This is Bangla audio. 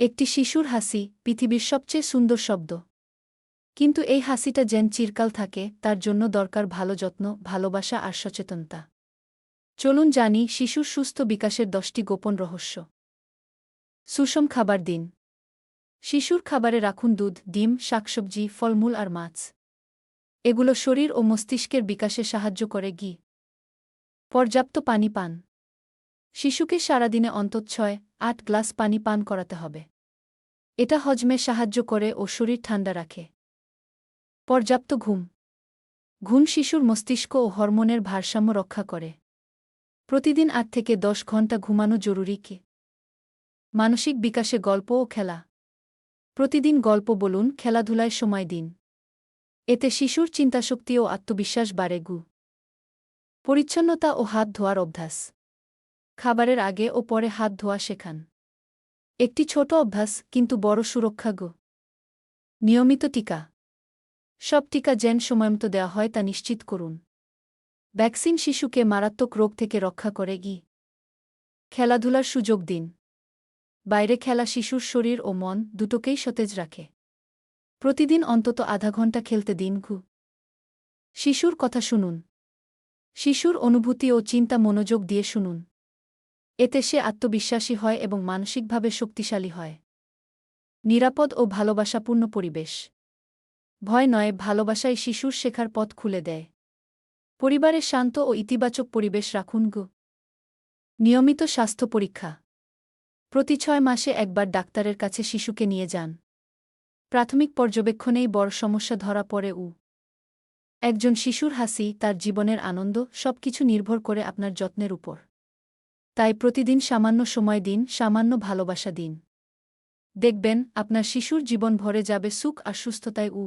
একটি শিশুর হাসি পৃথিবীর সবচেয়ে সুন্দর শব্দ। কিন্তু এই হাসিটা যেন চিরকাল থাকে, তার জন্য দরকার ভালো যত্ন, ভালোবাসা আর সচেতনতা। চলুন জানি শিশুর সুস্থ বিকাশের দশটি গোপন রহস্য। সুষম খাবার দিন। শিশুর খাবারে রাখুন দুধ, ডিম, শাকসবজি, ফলমূল আর মাছ। এগুলো শরীর ও মস্তিষ্কের বিকাশে সাহায্য করে গি পর্যাপ্ত পানি পান। শিশুকে সারাদিনে অন্তত ছয় আট গ্লাস পানি পান করাতে হবে। এটা হজমে সাহায্য করে ও শরীর ঠান্ডা রাখে। পর্যাপ্ত ঘুম। ঘুম শিশুর মস্তিষ্ক ও হরমোনের ভারসাম্য রক্ষা করে। প্রতিদিন আট থেকে দশ ঘণ্টা ঘুমানো জরুরি কি? মানসিক বিকাশে গল্প ও খেলা। প্রতিদিন গল্প বলুন, খেলাধুলায় সময় দিন। এতে শিশুর চিন্তাশক্তি ও আত্মবিশ্বাস বাড়ে গু। পরিচ্ছন্নতা ও হাত ধোয়ার অভ্যাস। খাবারের আগে ও পরে হাত ধোয়া শেখান। একটি ছোট অভ্যাস, কিন্তু বড় সুরক্ষা গো। নিয়মিত টিকা। সব টিকা যেন সময়মতো দেওয়া হয় তা নিশ্চিত করুন। ভ্যাকসিন শিশুকে মারাত্মক রোগ থেকে রক্ষা করে গি। খেলাধুলার সুযোগ দিন। বাইরে খেলা শিশুর শরীর ও মন দুটোকেই সতেজ রাখে। প্রতিদিন অন্তত আধা ঘণ্টা খেলতে দিন ঘু শিশুর কথা শুনুন। শিশুর অনুভূতি ও চিন্তা মনোযোগ দিয়ে শুনুন। এতে সে আত্মবিশ্বাসী হয় এবং মানসিকভাবে শক্তিশালী হয়। নিরাপদ ও ভালোবাসাপূর্ণ পরিবেশ। ভয় নয় ভালোবাসায় শিশুর শেখার পথ খুলে দেয়। পরিবারে শান্ত ও ইতিবাচক পরিবেশ রাখুন গো। নিয়মিত স্বাস্থ্য পরীক্ষা। প্রতি ছয় মাসে একবার ডাক্তারের কাছে শিশুকে নিয়ে যান। প্রাথমিক পর্যবেক্ষণেই বড় সমস্যা ধরা পড়ে উ। একজন শিশুর হাসি, তার জীবনের আনন্দ, সবকিছু নির্ভর করে আপনার যত্নের উপর। তাই প্রতিদিন সামান্য সময় দিন, সামান্য ভালোবাসা দিন। দেখবেন, আপনার শিশুর জীবন ভরে যাবে সুখ আর সুস্থতায় উ।